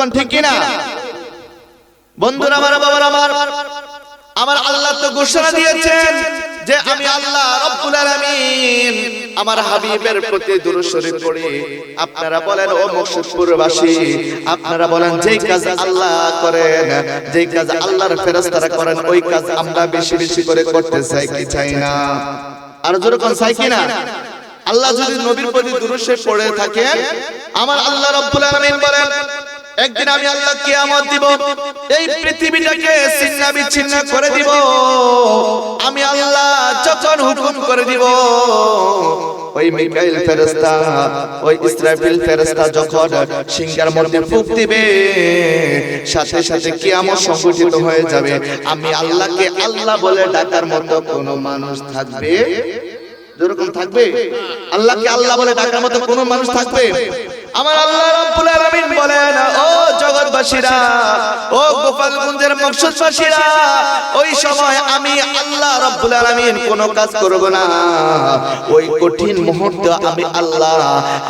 যেরকম ঠিক কিনা? বন্ধুরা আমার বাবার আমার আমার আল্লাহ তো ঘোষণা দিয়েছেন যে আমি আল্লাহ রব্বুল আলামিন আমার হাবিবের প্রতি দুরূদ শরীফ পড়ি। আপনারা বলেন ও মকসুদপুরবাসী আপনারা বলেন যেই কাজ আল্লাহ করেন যেই কাজ আল্লাহর ফেরেশতারা করেন ওই কাজ আমরা বেশি বেশি করে করতে চাই কি চাই না? আর যেরকম চাই কি না আল্লাহ যদি নবীর প্রতি দুরূদ শরীফ পড়ে থাকেন আমার আল্লাহ রব্বুল আলামিন বলেন একদিন আমি আল্লাহ কিয়ামত দিব। এই পৃথিবীটাকে ছিন্ন বিচ্ছিন্ন করে দিব। আমি আল্লাহ যখন হুকুম করে দিব, ওই মিকাইল ফেরেশতা, ওই ইসরাফিল যখন মধ্যে দিবে, সাথে সাথে সংগঠিত হয়ে যাবে। আমি আল্লাহকে আল্লাহ বলে ডাকার মতো কোনো মানুষ থাকবে? যেরকম থাকবে? আল্লাহকে আল্লাহ বলে ডাকার মতো কোনো মানুষ থাকবে? আমার আল্লাহ রাব্বুল আলামিন বলেন, ও জগৎবাসীরা, ও গোপালগঞ্জের মকসুদবাসীরা ওই সময় আমি আল্লাহ রাব্বুল আলামিন কোনো কাজ করব না। ওই কঠিন মুহূর্তে আমি আল্লাহ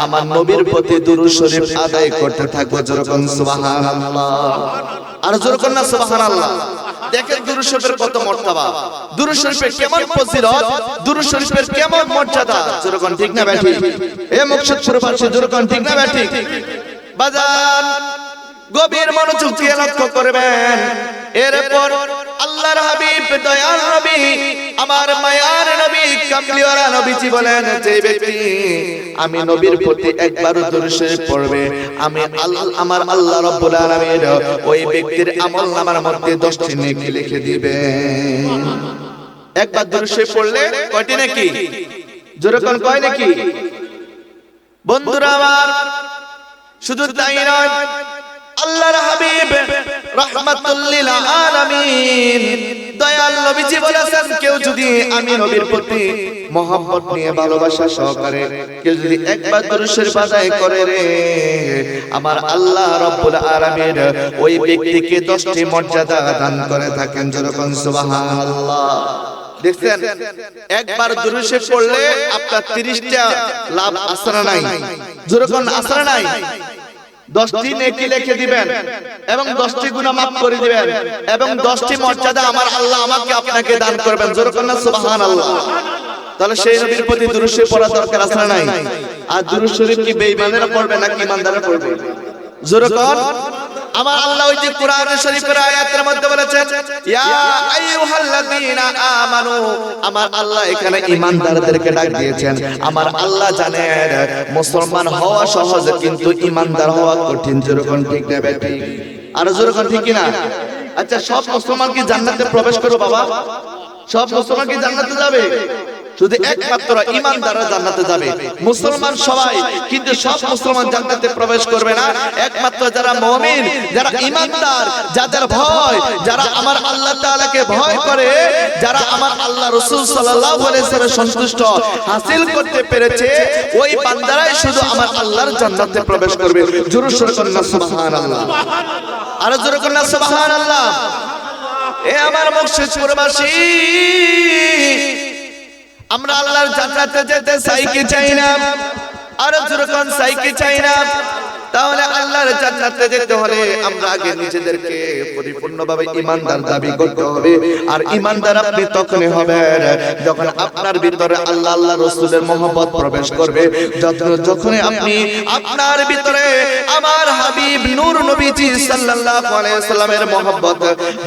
আমার নবীর প্রতি দুরূদ শরীফ আদায় করতে থাকব। যেরকম সুবহানাল্লাহ। আর যেরকম না, সুবহানাল্লাহ। দেখেন দুরু শরীফের কত মর্যাদা। দুরু শরীফের কেমন ফজিলত দুরু শরীফের কেমন মর্যাদা? যেরকম ঠিক না ব্যাঠি? এ মুকসুদপুর পাশে যেরকম ঠিক না ব্যাঠি? বাজান গভীর মনোযোগ দিয়ে লক্ষ্য করবেন। এরপর আল্লাহর হাবিব, দয়াল নবী, আমার মায়ার নবী, কামলিওয়ালা নবীজি বলেন, যে ব্যক্তি আমি নবীর প্রতি একবার দরুদ শরীফ পড়বে, আমি আল্লাহ, আমার আল্লাহ রাব্বুল আলামিন ওই ব্যক্তির আমল নামার মধ্যে 10টি নেকি লিখে দিবেন একবার দরুদ শরীফ পড়লে কয়টি নাকি? যেরকম কয় নাকি? বন্ধুরা আমার, শুধু তাই নয়, আল্লাহর হাবিব আমার আল্লাহ রাব্বুল আলামিন ওই ব্যক্তিকে 10টি মর্যাদা দান করে থাকেন যেরকম সুবহানাল্লাহ। দেখছেন, একবার দরুদ শরীফ পড়লে আপনার 30টা লাভ আসরা নাই। যেরকম আসরা নাই। দশটি নেকি লিখে দিবেন এবং দশটি গুণা মাফ করে দিবেন এবং দশটি মর্যাদা আমার আল্লাহ আমাকে আপনাকে দান করবেন। জোর করেন সুবহান আল্লাহ তাহলে সেই নবীর প্রতি দুরূদ শরীফ পড়া দরকার আছে নাই? আর দুরূদ শরীফ কি বেঈমানেরা পড়বে নাকি ইমানদাররা পড়বে? যেরকম আমার আল্লাহ ওই যে কোরআন শরীফের আয়াতের মধ্যে বলেছেন, ইয়া আইয়ুহাল্লাযীনা আমানু। আমার আল্লাহ এখানে ঈমানদারদেরকে ডাক দিয়েছেন। আমার আল্লাহ জানেন মুসলমান হওয়া সহজ, কিন্তু ঈমানদার হওয়া কঠিন। যেরকম ঠিক না বেটি আর যেরকম ঠিক না আচ্ছা সব মুসলমান কি জান্নাতে প্রবেশ করবে বাবা? সব মুসলমান কি জান্নাতে যাবে? শুধু একমাত্র ইমানদাররা জান্নাতে যাবে। মুসলমান সবাই, কিন্তু সব মুসলমান জান্নাতে প্রবেশ করবে না। একমাত্র যারা মুমিন, যারা ইমানদার যাদের ভয়, যারা আমার আল্লাহ তাআলাকে ভয় করে, যারা আমার আল্লাহ রাসূল সাল্লাল্লাহু আলাইহি ওয়াসাল্লামের সন্তুষ্ট, হাসিল করতে পেরেছে, ওই বান্দারাই শুধু আমার আল্লাহর জান্নাতে প্রবেশ করবে। জোরে সোরে কন্না সুবহানাল্লাহ। আর জোরে কন্না সুবহানাল্লাহ। এ আমার মকসুদপুরবাসী আমরা আল্লাহর জান্নাতে যেতে চাই কি চাই না? আর যেরকম চাই কি চাই না? তাহলে আল্লাহর জান্নাতে যেতে হলে আমরা আগে নিজেদেরকে পরিপূর্ণভাবে ঈমানদার দাবি করতে হবে। আর ঈমানদার আপনি তখনই হবেন যখন আপনার ভিতরে আল্লাহ আল্লাহ রাসূলের মহব্বত প্রবেশ করবে। যখন যখন আপনি আপনার ভিতরে আমার হাবিব নূর নবীজি সাল্লাল্লাহু আলাইহি সাল্লামের মহব্বত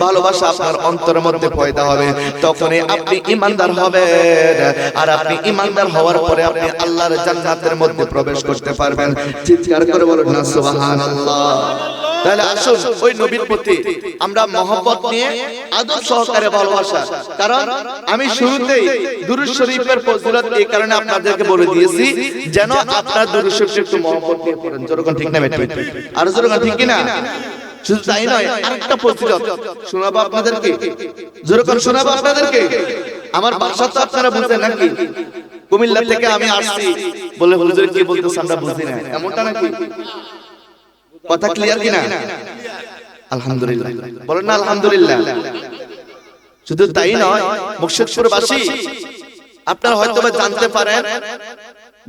ভালোবাসা আপনার অন্তরের মধ্যে পয়দা হবে। তখনই আপনি ঈমানদার হবেন। আর আপনি ঈমানদার হওয়ার পরে আপনি আল্লাহর জান্নাতের মধ্যে প্রবেশ করতে পারবেন। চিৎকার করে বলুন না সুবহানাল্লাহ। তাহলে আসুন, ওই নবীর প্রতি আমরা মহব্বত নিয়ে সহকারে ভালোবাসা। কারণ আমি শুরুতেই দুরূদ শরীফের ফজিলত এই কারণে আপনাদেরকে বলে দিয়েছি, যেন আপনার দুরূদ শরীফ একটু মহব্বত নিয়ে পড়েন। যেরকম ঠিক না আর যেরকম ঠিক কি না শুধু তাই নয়, আরেকটা ফজিলত শোনাবো আপনাদেরকে। যেরকম শোনাবো আপনাদেরকে? আমার ভাষা তো আপনারা বুঝেন নাকি? কুমিল্লা থেকে আমি আসছি বলে হুজুর কি বলতেছে আমরা বুঝি না? এমনটা নাকি? কথা ক্লিয়ার কিনা? আলহামদুলিল্লাহ। বলেন না আলহামদুলিল্লাহ। শুধু তাই নয় মুর্শিদপুরবাসী আপনারা হয়তো জানতে পারেন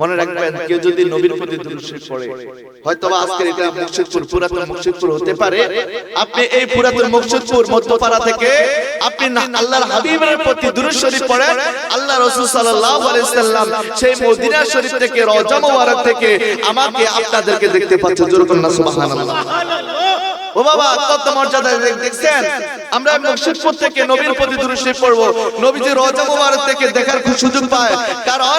মনে রাখবেন কেউ যদি নবীর প্রতি দুরূদ পড়ে হয়তো বা আজকের এটা মুর্শিদপুর পুরাতন মুর্শিদপুর হতে পারে। আপনি এই পুরাতন মুর্শিদপুর মধ্যপাড়া থেকে আপনি আল্লাহর হাবিবের প্রতি দুরূদ শরীফ পড়েন, আল্লাহ রাসূল সাল্লাল্লাহু আলাইহি সাল্লাম সেই মদিনা শরীফ থেকে, রওজা মোবারক থেকে আমাকে আপনাদেরকে দেখতে পাচ্ছেন জোরে করুন না, সুবহানাল্লাহ। ও বাবা, কত মর্যাদা দেখছেন? আমরা মুর্শিদপুর থেকে নবীর প্রতি দুরূদ শরীফ পড়ব। নবীজি রওজা মোবারক থেকে দেখার সুযোগ পায়। কারণ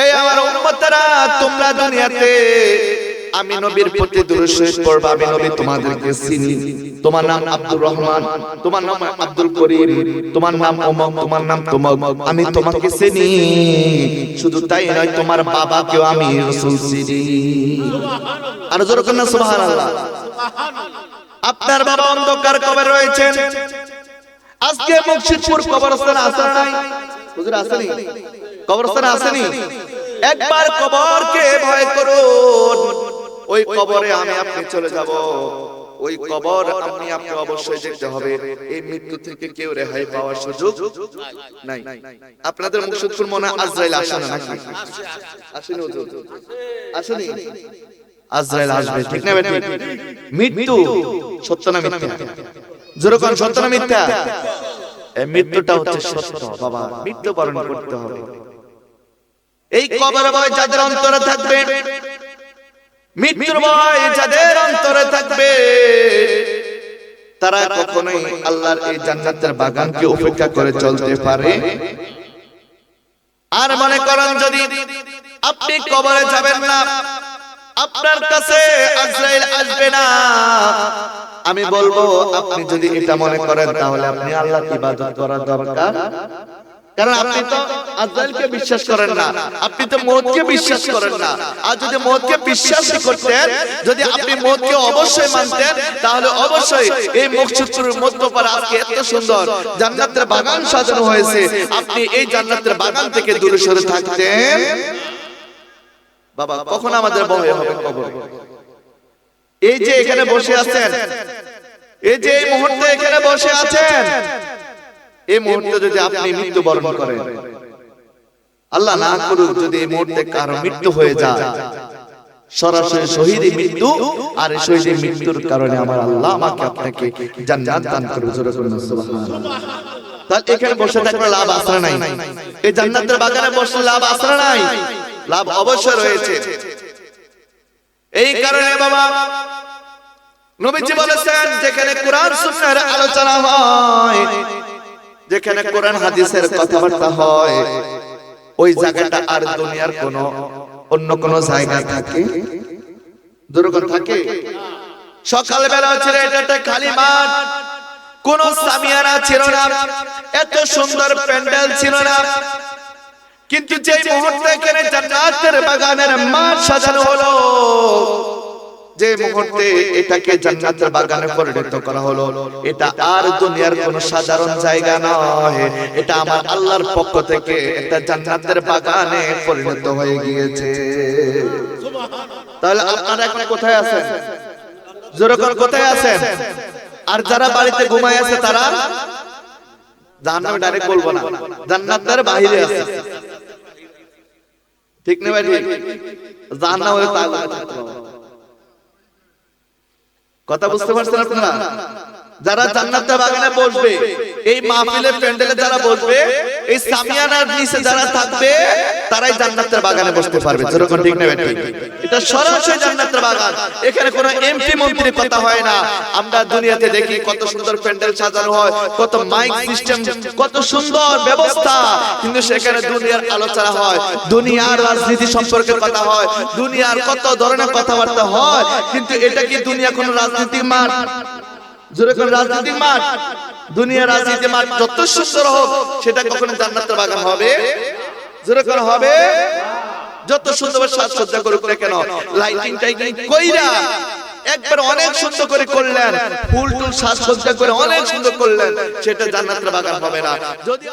এই আমার উম্মতরা, তোমরা দুনিয়াতে, আমি নবীর প্রতি আমি নবী তোমাদেরকে চিনি। তোমার নাম আব্দুর রহমান, তোমার নাম আব্দুল করিম, তোমার নাম তোমার নাম আমি তোমাকে চিনি। শুধু তাই নয়, তোমার বাবাকেও আমি চিনি। আর জোরে করুন না, সুবহানাল্লাহ। আপনার বাবা অন্ধকার কবরে রয়েছেন। আজকে মুর্শিদপুর কবরস্থানে আসা নাই। হুজুর আসেনি? কবরস্থানে আসেনি? একবার কবরকে ভয় করুন। ওই কবরে আমি আপনি চলে যাব। ওই কবর আপনি আপনি অবশ্যই যেতে হবে। এই মৃত্যু থেকে কেউ রেহাই পাওয়ার সুযোগ নাই। আপনাদের মুর্শিদপুর মনে আজরাইল আসে না নাকি? আসেনি হুজুর। আসেনি। আজরাইল আসবে। ঠিক না বেটি? মৃত্যু সত্য না মিথ্যা? যেরকম সত্য না মিথ্যা? এই মৃত্যুটা হচ্ছে সত্য বাবা। মৃত্যু বরণ করতে হবে। এই কবর ভয় যাদের অন্তরে থাকবে, মৃত্যুর ভয় যাদের অন্তরে থাকবে, তারা কখনোই আল্লাহর এই জান্নাতের বাগানকে উপেক্ষা করে চলতে পারে। আর মনে করেন যদি আপনি কবরে যাবেন না, আপনার কাছে আজরাইল আসবে না, আমি বলব, আপনি যদি এটা মনে করেন, তাহলে আপনি আল্লাহর ইবাদত করার দরকার। কারণ আপনি তো আজরাইলকে বিশ্বাস করেন না। আপনি তো মৌতকে বিশ্বাস করেন না। আর যদি মৌতকে বিশ্বাস করতেন, যদি আপনি মৌতকে অবশ্যই মানতেন, তাহলে অবশ্যই এই মকসুদপুরের মধ্যপাড়া আজকে এত সুন্দর জান্নাতের বাগান সাজানো হয়েছে। আপনি এই জান্নাতের বাগান থেকে দূরে সরে থাকতেন। বাবা, কখন আমাদের ভয় হবে কবর? এই যে এখানে বসে আছেন, এই যে এই মুহূর্তে এখানে বসে আছেন এই মুহূর্তে যদি আপনি মৃত্যুবরণ করেন, আল্লাহ না করুক যদি এই মুহূর্তে কারও মৃত্যু হয়ে যায়, সরাসরি শহীদ মৃত্যু আর শহীদ মৃত্যুর কারণে আমার আল্লাহ আমাকে আপনাকে জান্নাত দান করবে জোরে করুন সুবহানাল্লাহ। তাহলে এখানে বসে থাকলে লাভ আসরা নাই। এই জান্নাতের বাগানে বসে লাভ আসরা নাই। লাভ অবশ্যই রয়েছে। এই কারণে বাবা, নবীজি বলেছেন, যেখানে কোরআন সুন্নাহর আলোচনা হয় যেখানে কোরআন হাদিসের কথাবার্তা হয় ওই জায়গাটা আর দুনিয়ার কোন অন্য কোন জায়গা থাকে? দুর্গম থাকে? সকাল বেলা ছিল এটা একটা খালি মাঠ কোন সামিয়ানা ছিল না এত সুন্দর প্যান্ডেল ছিল না। কিন্তু যে মুহূর্তে এখানে জান্নাতের বাগানের মাঠ সাজানো হলো যে মুহূর্তে এটাকে জান্নাতের বাগানে পরিণত করা হলো, এটা আর দুনিয়ার কোন সাধারণ জায়গা নয়। এটা আমার আল্লাহর পক্ষ থেকে একটা জান্নাতের বাগানে পরিণত হয়ে গিয়েছে। তাহলে আপনারা এখন কোথায় আছেন? জোরকর কোথায় আছেন? আর যারা বাড়িতে ঘুমায় আছে তারা? জাহান্নামে ডাইরেক্ট বলব না। জান্নাতের বাইরে আছে। ঠিক না ভাই? ঠিক। জাহান্নাম হলে তা থাকতে হবে। কথা বুঝতে পারছেন আপনারা? যারা জান্নাতের বাগানে বসবে এই মাহফিলের প্যান্ডেলে যারা বসবে এই সামিয়ানার নিচে যারা থাকবে, তারাই জান্নাতের বাগানে বসতে পারবে। যেরকম ঠিক নেবে এটা সরাসরি জান্নাতের বাগান। এখানে কোনো এমপি মন্ত্রীর কথা হয় না। আমরা দুনিয়াতে দেখি কত সুন্দর প্যান্ডেল সাজানো হয়, কত মাইক সিস্টেম, কত সুন্দর ব্যবস্থা। কিন্তু সেখানে দুনিয়ার আলোচনা হয়, দুনিয়ার রাজনীতি সম্পর্কে কথা হয়, দুনিয়ার কত ধরনের কথাবার্তা হয়, কিন্তু এটা কি দুনিয়া কোনো রাজনীতির মাঠ? জোরে কোন রাজনীতির মাঠ। দুনিয়া রাজনীতি মাঠ যত সুন্দর হোক সেটা কখনো জান্নাতের বাগান হবে? যেরকম হবে? যত সুন্দর সাজসজ্জা করুক না কেন লাইটিং টাইটিং কইরা একবার অনেক সুন্দর করে করলেন ফুল টুল সাজসজ্জা করে অনেক সুন্দর করলেন সেটা জান্নাতের বাগান হবে না। যদি